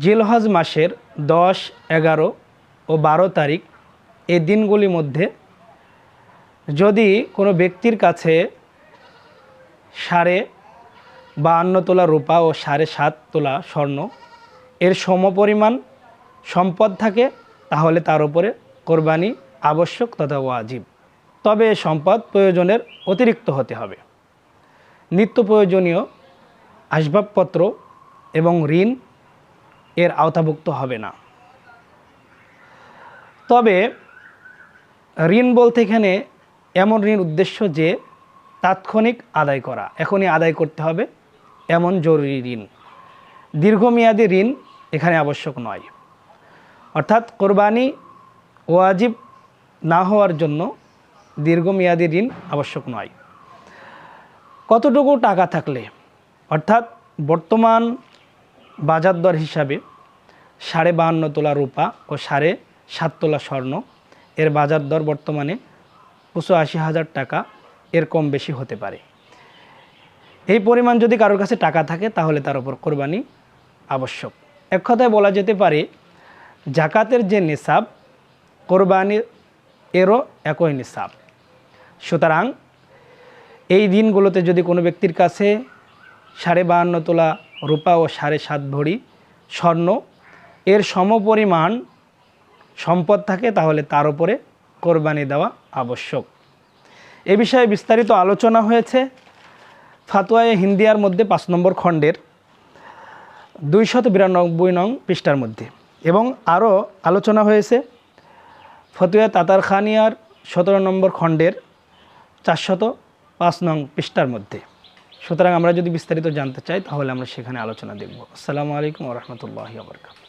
জিলহজ মাসের দশ, এগারো ও বারো তারিখ এই দিনগুলির মধ্যে যদি কোনো ব্যক্তির কাছে সাড়ে বাহান্ন তোলা রূপা ও সাড়ে সাত তোলা স্বর্ণ এর সমপরিমাণ সম্পদ থাকে, তাহলে তার উপরে কোরবানি আবশ্যক তথা ওয়াজিব। তবে সম্পদ প্রয়োজনের অতিরিক্ত হতে হবে। নিত্য প্রয়োজনীয় আসবাবপত্র এবং ঋণ এর আওতাভুক্ত হবে না। তবে ঋণ বলতে এখানে এমন ঋণ উদ্দেশ্য যে তাৎক্ষণিক আদায় করা। এখনই আদায় করতে হবে, এমন জরুরি ঋণ। দীর্ঘমেয়াদী ঋণ এখানে আবশ্যক নয়। অর্থাৎ কোরবানি ওয়াজিব না হওয়ার জন্য দীর্ঘমেয়াদী ঋণ আবশ্যক নয়। কতটুকু টাকা থাকলে? অর্থাৎ বর্তমান বাজার দর হিসাবে সাড়ে বাহান্ন তোলা রূপা ও সাড়ে সাত তোলা স্বর্ণ। এর বাজার দর বর্তমানে পঁচাশি হাজার টাকা, এর কম বেশি হতে পারে। এই পরিমাণ যদি কারোর কাছে টাকা থাকে, তাহলে তার উপর কোরবানি আবশ্যক। এক কথায় বলা যেতে পারে, জাকাতের যে নিসাব, কোরবানির এরও একই নিসাব। সুতরাং এই দিনগুলোতে যদি কোনো ব্যক্তির কাছে সাড়ে বাহান্ন তোলা রূপা ও সাড়ে সাত ভরি স্বর্ণ। এর সমপরিমাণ সম্পদ থাকে তাহলে তার উপরে কোরবানি দেওয়া আবশ্যক। এ বিষয়ে বিস্তারিত আলোচনা হয়েছে ফাতোয়ায়ে হিন্দিয়ার মধ্যে পাঁচ নম্বর খণ্ডের দুইশত বিরানব্বই নং পৃষ্ঠার মধ্যে। এবং আরও আলোচনা হয়েছে ফতুয়া তাতার খানিয়ার সতেরো নম্বর খণ্ডের চারশত পাঁচ নং পৃষ্ঠার মধ্যে। সুতরাং আমরা যদি বিস্তারিত জানতে চাই, তাহলে আমরা সেখানে আলোচনা দেখব। আসসালামু আলাইকুম রহমতুল্লাহ আবরকাত